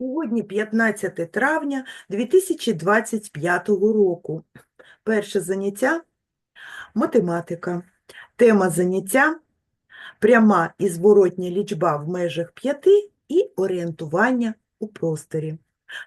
Сьогодні 15 травня 2025 року. Перше заняття – математика. Тема заняття – пряма і зворотня лічба в межах п'яти і орієнтування у просторі.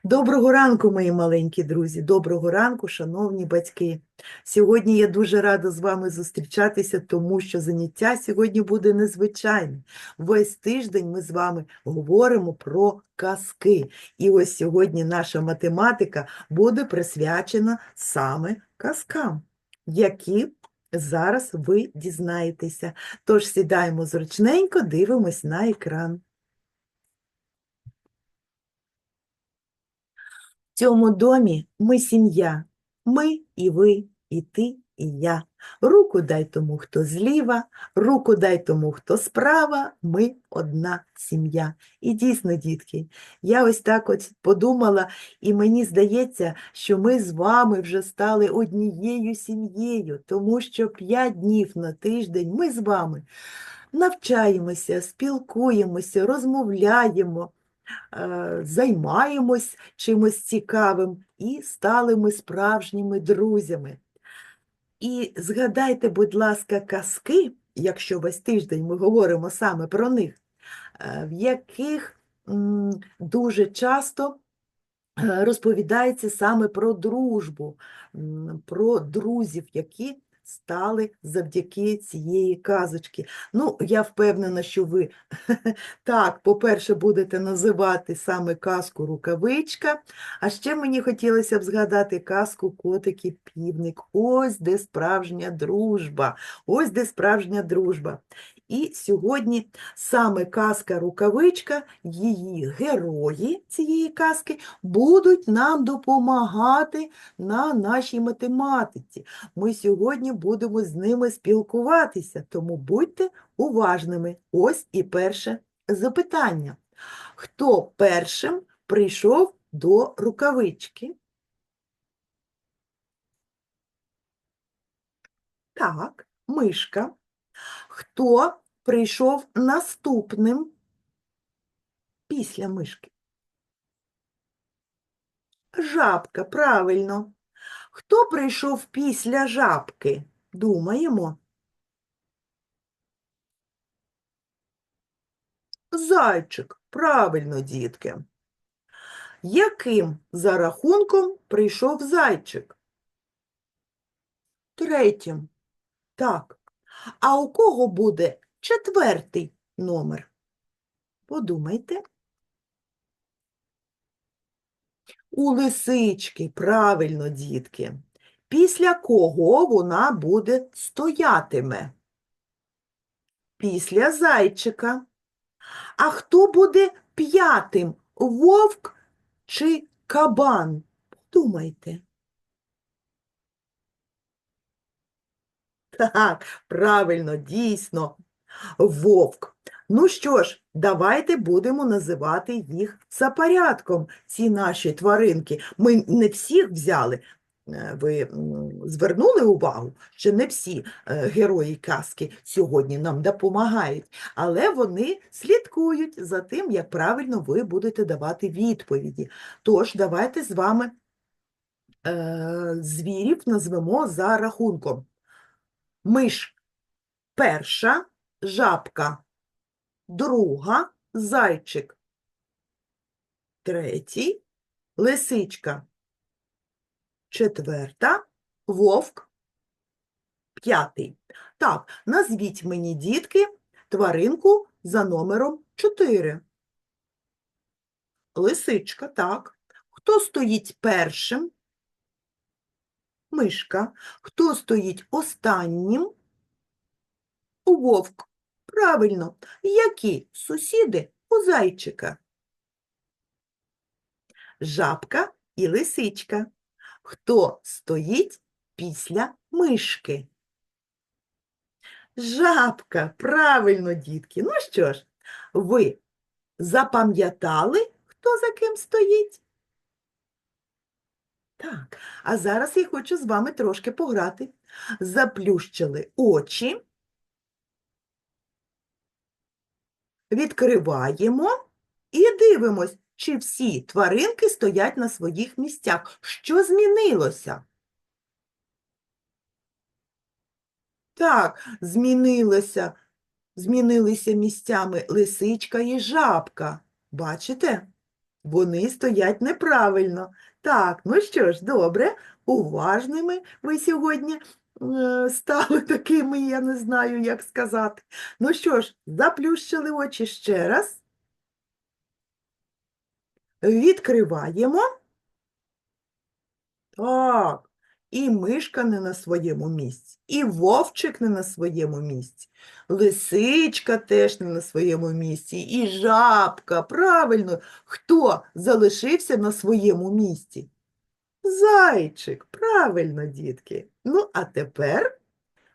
Доброго ранку, мої маленькі друзі, доброго ранку, шановні батьки. Сьогодні я дуже рада з вами зустрічатися, тому що заняття сьогодні буде незвичайне. Весь тиждень ми з вами говоримо про казки. І ось сьогодні наша математика буде присвячена саме казкам, які зараз ви дізнаєтеся. Тож сідаємо зручненько, дивимось на екран. В цьому домі ми сім'я, ми і ви, і ти, і я. Руку дай тому, хто зліва, руку дай тому, хто справа, ми одна сім'я. І дійсно, дітки, я ось так от подумала, і мені здається, що ми з вами вже стали однією сім'єю, тому що п'ять днів на тиждень ми з вами навчаємося, спілкуємося, розмовляємо займаємось чимось цікавим і стали ми справжніми друзями. І згадайте, будь ласка, казки, якщо весь тиждень ми говоримо саме про них, е, в яких дуже часто е, розповідається саме про дружбу, про друзів, які стали завдяки цієї казочки. Ну, я впевнена, що ви так, по-перше, будете називати саме казку рукавичка, а ще мені хотілося б згадати казку котики півник. Ось де справжня дружба, ось де справжня дружба. І сьогодні саме казка рукавичка, її герої цієї казки будуть нам допомагати на нашій математиці. Ми сьогодні будемо з ними спілкуватися, тому будьте уважними. Ось і перше запитання. Хто першим прийшов до рукавички? Так, мишка. Хто прийшов наступним після мишки? Жабка, правильно. Хто прийшов після жабки? Думаємо. Зайчик, правильно, дітки. Яким за рахунком прийшов зайчик? Третім. Так. А у кого буде четвертий номер? Подумайте. У лисички, правильно, дітки. Після кого вона буде стоятиме? Після зайчика. А хто буде п'ятим? Вовк чи кабан? Подумайте. Так, правильно, дійсно, вовк. Ну що ж, давайте будемо називати їх за порядком, ці наші тваринки. Ми не всіх взяли. Е, Ви звернули увагу, що не всі е, герої казки сьогодні нам допомагають, але вони слідкують за тим, як правильно ви будете давати відповіді. Тож, давайте з вами е, звірів назвемо за рахунком. Миш перша, жабка друга, зайчик третій, лисичка четверта, вовк п'ятий. Так, назвіть мені, дітки, тваринку за номером 4. Лисичка, так. Хто стоїть першим? Мишка. Хто стоїть останнім? Вовк. Правильно. Які сусіди у зайчика? Жабка і лисичка. Хто стоїть після мишки? Жабка. Правильно, дітки. Ну що ж, ви запам'ятали, хто за ким стоїть? Так, а зараз я хочу з вами трошки пограти. Заплющили очі. Відкриваємо і дивимось, чи всі тваринки стоять на своїх місцях? Що змінилося? Так, змінилося, змінилися місцями лисичка і жабка. Бачите? Вони стоять неправильно. Так, ну що ж, добре, уважними ви сьогодні е, стали такими, я не знаю, як сказати. Ну що ж, заплющили очі ще раз. Відкриваємо. Так, і мишка не на своєму місці, і вовчик не на своєму місці, лисичка теж не на своєму місці, і жабка. Правильно, хто залишився на своєму місці? Зайчик, правильно, дітки. Ну, а тепер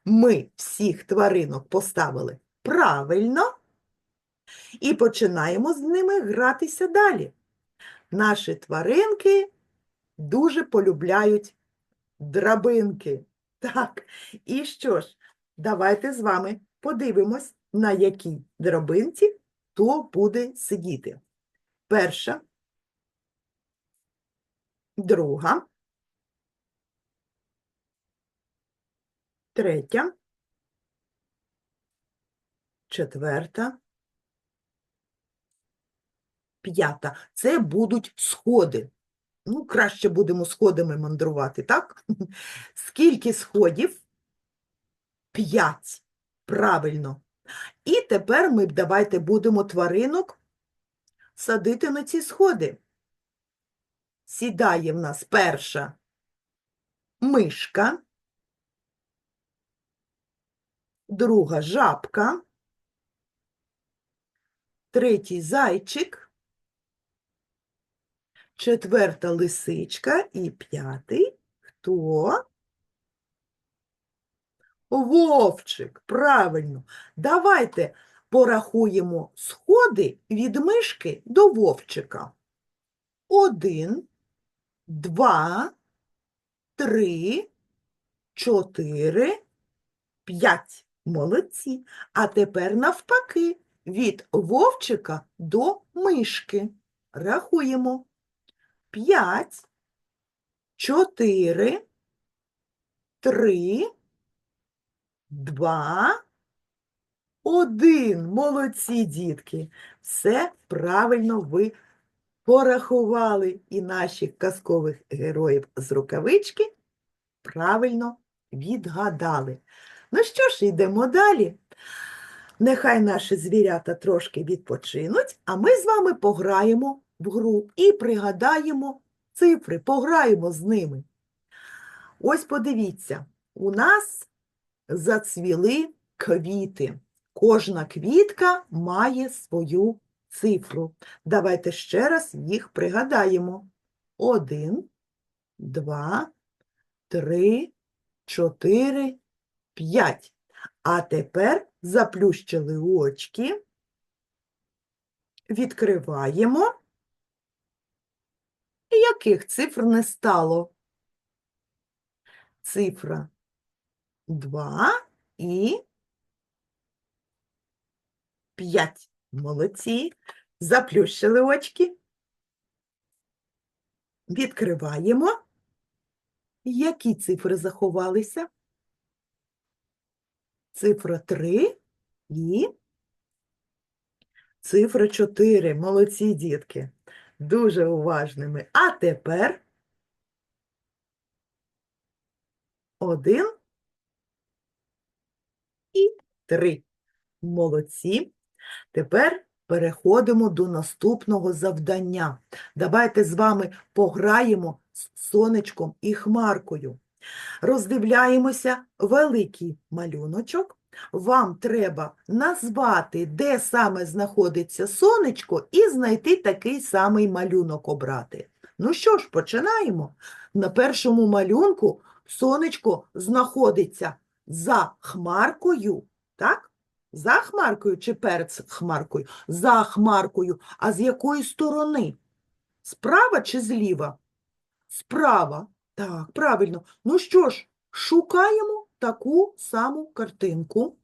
ми всіх тваринок поставили правильно і починаємо з ними гратися далі. Наші тваринки дуже полюбляють драбинки. Так, і що ж, давайте з вами подивимось, на якій драбинці хто буде сидіти. Перша, друга, третя, четверта, п'ята. Це будуть сходи. Ну, краще будемо сходами мандрувати, так? Скільки сходів? П'ять. Правильно. І тепер ми давайте будемо тваринок садити на ці сходи. Сідає в нас перша мишка, друга жабка, третій зайчик, четверта лисичка і п'ятий хто? Вовчик, правильно. Давайте порахуємо сходи від мишки до вовчика. Один, два, три, чотири, п'ять. Молодці. А тепер навпаки, від вовчика до мишки. Рахуємо. П'ять, чотири, три, два, один. Молодці, дітки. Все правильно ви порахували. І наших казкових героїв з рукавички правильно відгадали. Ну що ж, йдемо далі. Нехай наші звірята трошки відпочинуть, а ми з вами пограємо в гру і пригадаємо цифри, пограємо з ними. Ось подивіться, у нас зацвіли квіти. Кожна квітка має свою цифру. Давайте ще раз їх пригадаємо. Один, два, три, чотири, п'ять. А тепер заплющили очки, відкриваємо. Яких цифр не стало? Цифра 2 і 5. Молодці. Заплющили очки. Відкриваємо. Які цифри заховалися? Цифра 3 і цифра 4. Молодці, дітки. Дуже уважними. А тепер один і три. Молодці. Тепер переходимо до наступного завдання. Давайте з вами пограємо з сонечком і хмаркою. Роздивляємося великий малюночок. Вам треба назвати, де саме знаходиться сонечко, і знайти такий самий малюнок обрати. Ну що ж, починаємо. На першому малюнку сонечко знаходиться за хмаркою, так? За хмаркою чи перед хмаркою? За хмаркою. А з якої сторони? Справа чи зліва? Справа. Так, правильно. Ну що ж, шукаємо таку саму картинку.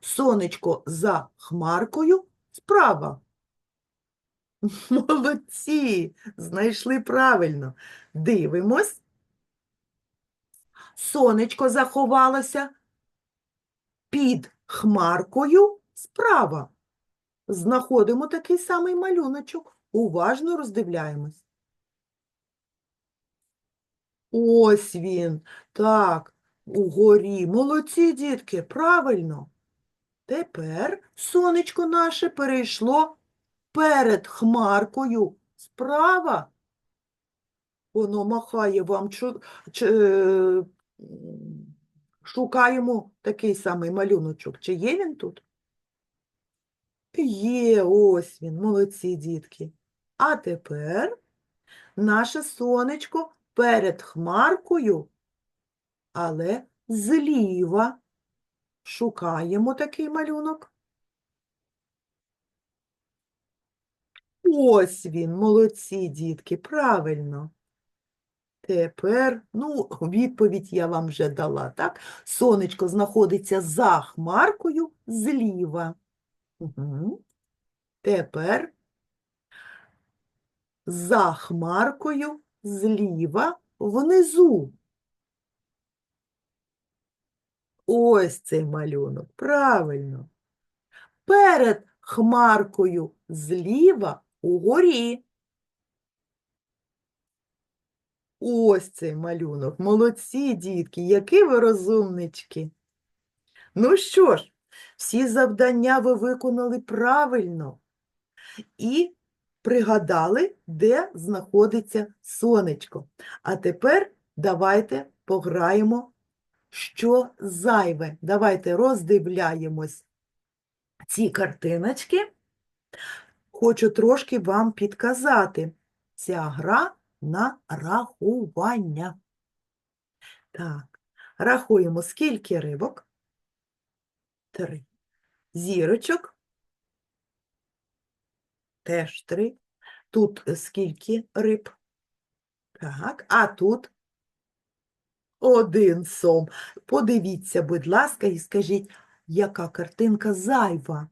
Сонечко за хмаркою справа. Молодці, знайшли правильно. Дивимось. Сонечко заховалося під хмаркою справа. Знаходимо такий самий малюночок. Уважно роздивляємось. Ось він. Так, угорі. Молодці, дітки, правильно. Тепер сонечко наше перейшло перед хмаркою справа. Воно махає вам. е, Шукаємо такий самий малюночок. Чи є він тут? Є, ось він, молодці дітки. А тепер наше сонечко перед хмаркою, але зліва. Шукаємо такий малюнок. Ось він, молодці дітки, правильно. Тепер, ну, відповідь я вам вже дала, так? Сонечко знаходиться за хмаркою зліва. Угу. Тепер за хмаркою зліва внизу. Ось цей малюнок, правильно. Перед хмаркою зліва угорі. Ось цей малюнок. Молодці, дітки, які ви розумнички. Ну що ж, всі завдання ви виконали правильно і пригадали, де знаходиться сонечко. А тепер давайте пограємо, що зайве. Давайте роздивляємось ці картиночки. Хочу трошки вам підказати. Ця гра на рахування. Так, рахуємо, скільки рибок? Три. Зірочок? Теж три. Тут е, скільки риб? Так, а тут один сом. Подивіться, будь ласка, і скажіть, яка картинка зайва?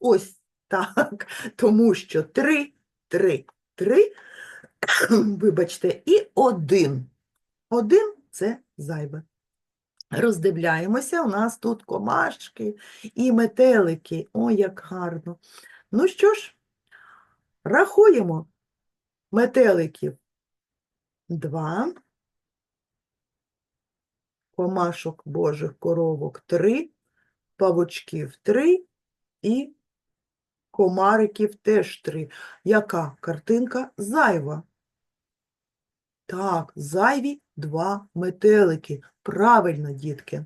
Ось так, тому що три, три, три, вибачте, і один. Один – це зайве. Роздивляємося, у нас тут комашки і метелики. Ой, як гарно. Ну що ж, рахуємо метеликів. Два. Комашок божих коровок три, павучків три і комариків теж три. Яка картинка зайва? Так, зайві два метелики. Правильно, дітки.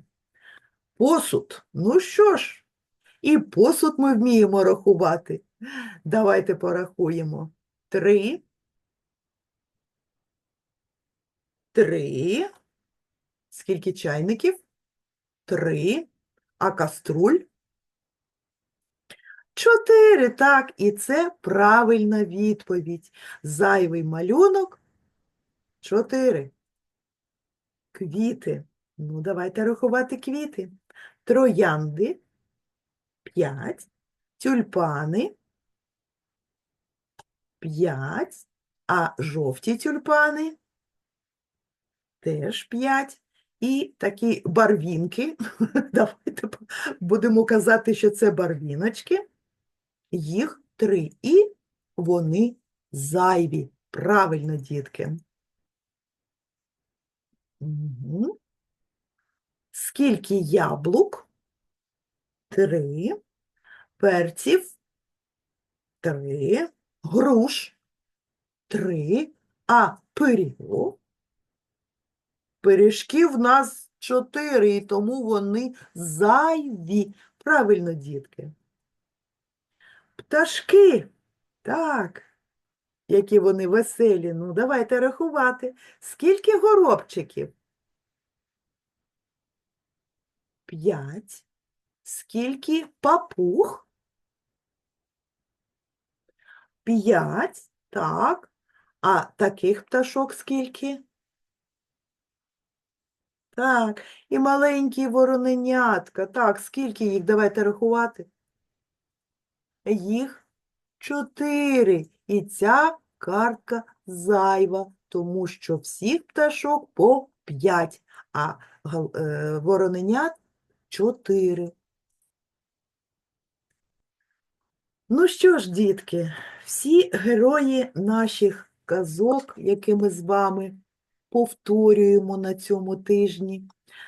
Посуд. Ну що ж, і посуд ми вміємо рахувати. Давайте порахуємо. Три. Три. Скільки чайників? Три. А каструль? Чотири. Так, і це правильна відповідь. Зайвий малюнок. Чотири. Квіти. Ну, давайте рахувати квіти. Троянди. П'ять. Тюльпани. П'ять. А жовті тюльпани теж п'ять. І такі барвінки. Давайте будемо казати, що це барвіночки. Їх три. І вони зайві. Правильно, дітки. Мгм. Скільки яблук? Три. Перців? Три. Груш? Три. А пиріг? Пиріжків в нас чотири, і тому вони зайві. Правильно, дітки. Пташки. Так. Які вони веселі. Ну, давайте рахувати. Скільки горобчиків? П'ять. Скільки папуг? П'ять. Так. А таких пташок скільки? Так. І маленькі вороненятка. Так, скільки їх? Давайте рахувати. Їх чотири. І ця картка зайва, тому що всіх пташок по п'ять, а е, вороненят чотири. Ну що ж, дітки, всі герої наших казок, які ми з вами повторюємо на цьому тижні,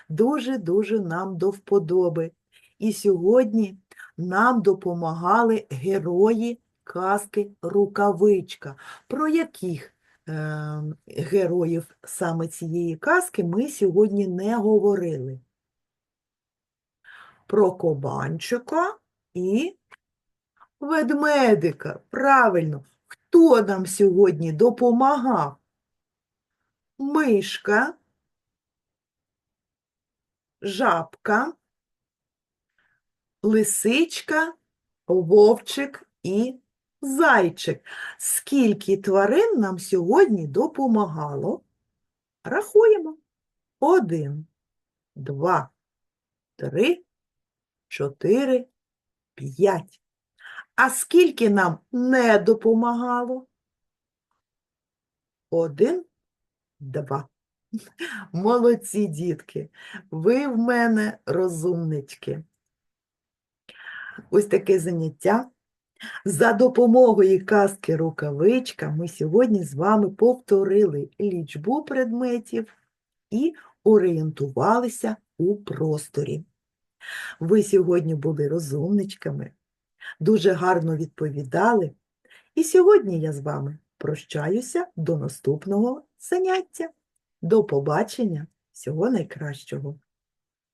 дуже-дуже нам до вподоби. І сьогодні нам допомагали герої казки Рукавичка. Про яких е, героїв саме цієї казки ми сьогодні не говорили. Про Кобанчика і Ведмедика, правильно. Хто нам сьогодні допомагав? Мишка, жабка, лисичка, вовчик і зайчик. Скільки тварин нам сьогодні допомагало? Рахуємо. Один, два, три, чотири, п'ять. А скільки нам не допомагало? Один, два. Молодці, дітки, ви в мене розумнички. Ось таке заняття. За допомогою казки рукавичка ми сьогодні з вами повторили лічбу предметів і орієнтувалися у просторі. Ви сьогодні були розумничками, дуже гарно відповідали. І сьогодні я з вами прощаюся до наступного заняття. До побачення, всього найкращого!